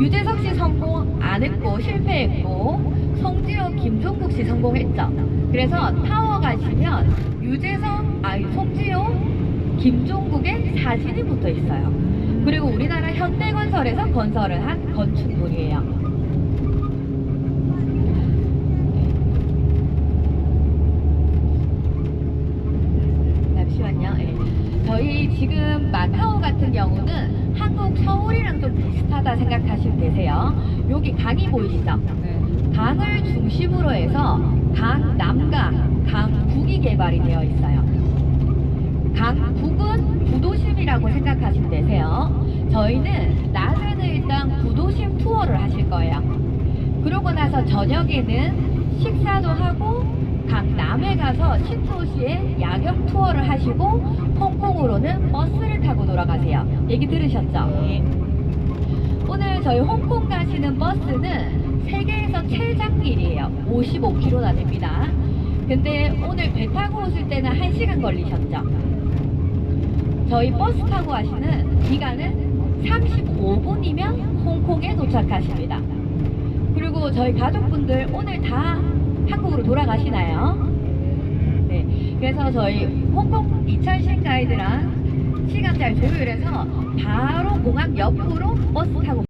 유재석 씨 성공 안 했고 실패했고 송지효, 김종국 씨 성공했죠. 그래서 타워 가시면 유재석, 아니 송지효, 김종국의 사진이 붙어 있어요. 그리고 우리나라 현대건설에서 건설을 한 건축물이에요. 잠시만요. 예. 저희 지금 마카오 같은 경우는 비슷하다 생각하시면 되세요. 여기 강이 보이시죠? 강을 중심으로 해서 강남과 강북이 개발이 되어 있어요. 강 북은 구도심이라고 생각하시면 되세요. 저희는 낮에는 일단 구도심 투어를 하실 거예요. 그러고 나서 저녁에는 식사도 하고 강 남에 가서 신도시에 야경 투어를 하시고 홍콩으로는 버스를 타고 돌아가세요. 얘기 들으셨죠? 저희 홍콩 가시는 버스는 세계에서 최장길이에요. 55km나 됩니다. 근데 오늘 배 타고 오실 때는 1시간 걸리셨죠? 저희 버스 타고 가시는 기간은 35분이면 홍콩에 도착하십니다. 그리고 저희 가족분들 오늘 다 한국으로 돌아가시나요? 네. 그래서 저희 홍콩 2차신 가이드랑 시간 잘 조율해서 바로 공항 옆으로 버스 타고